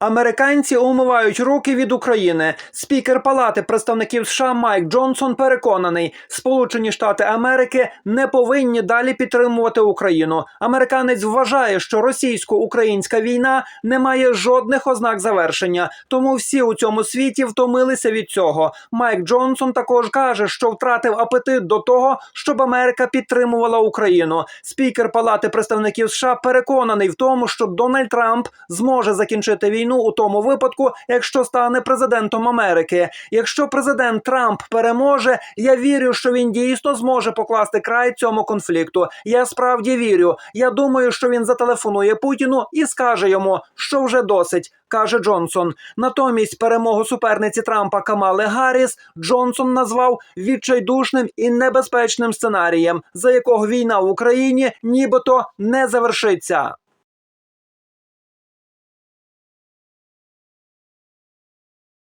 Американці умивають руки від України. Спікер Палати представників США Майк Джонсон переконаний, Сполучені Штати Америки не повинні далі підтримувати Україну. Американець вважає, що російсько-українська війна не має жодних ознак завершення, тому всі у цьому світі втомилися від цього. Майк Джонсон також каже, що втратив апетит до того, щоб Америка підтримувала Україну. Спікер Палати представників США переконаний в тому, що Дональд Трамп зможе закінчити війну у тому випадку, якщо стане президентом Америки. Якщо президент Трамп переможе, я вірю, що він дійсно зможе покласти край цьому конфлікту. Я справді вірю. Я думаю, що він зателефонує Путіну і скаже йому, що вже досить. каже Джонсон. Натомість перемогу суперниці Трампа Камали Гарріс Джонсон назвав відчайдушним і небезпечним сценарієм, за якого війна в Україні нібито не завершиться.